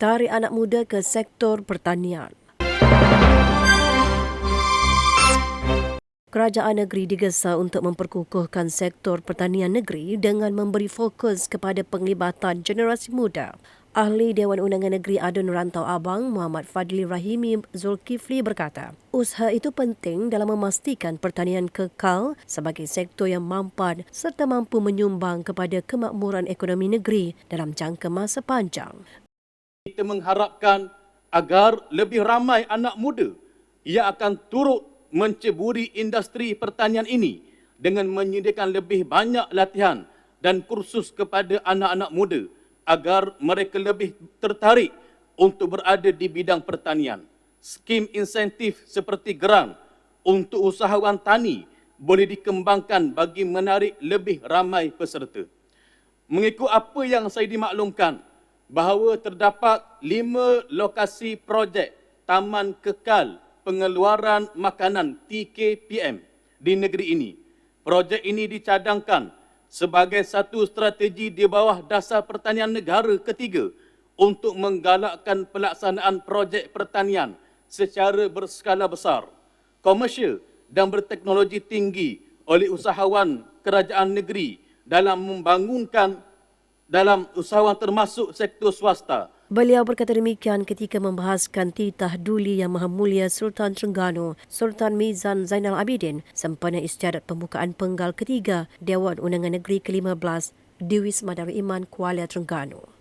tarik anak muda ke sektor pertanian. Kerajaan negeri digesa untuk memperkukuhkan sektor pertanian negeri dengan memberi fokus kepada penglibatan generasi muda. Ahli Dewan Undangan Negeri Adun Rantau Abang Muhammad Fadli Rahimi Zulkifli berkata, usaha itu penting dalam memastikan pertanian kekal sebagai sektor yang mampan serta mampu menyumbang kepada kemakmuran ekonomi negeri dalam jangka masa panjang. Kita mengharapkan agar lebih ramai anak muda yang akan turut menceburi industri pertanian ini dengan menyediakan lebih banyak latihan dan kursus kepada anak-anak muda agar mereka lebih tertarik untuk berada di bidang pertanian. Skim insentif seperti geran untuk usahawan tani boleh dikembangkan bagi menarik lebih ramai peserta. Mengikut apa yang saya dimaklumkan, bahawa terdapat lima lokasi projek Taman Kekal Pengeluaran Makanan TKPM di negeri ini. Projek ini dicadangkan sebagai satu strategi di bawah dasar pertanian negara ketiga untuk menggalakkan pelaksanaan projek pertanian secara berskala besar, komersial dan berteknologi tinggi oleh usahawan kerajaan negeri dalam membangunkan dalam usahawan termasuk sektor swasta Beliau berkata demikian ketika membahaskan titah duli Yang Maha Mulia Sultan Terengganu, Sultan Mizan Zainal Abidin sempena istiadat pembukaan penggal ketiga Dewan Undangan Negeri ke-15 di Wisma Darul Iman Kuala Terengganu.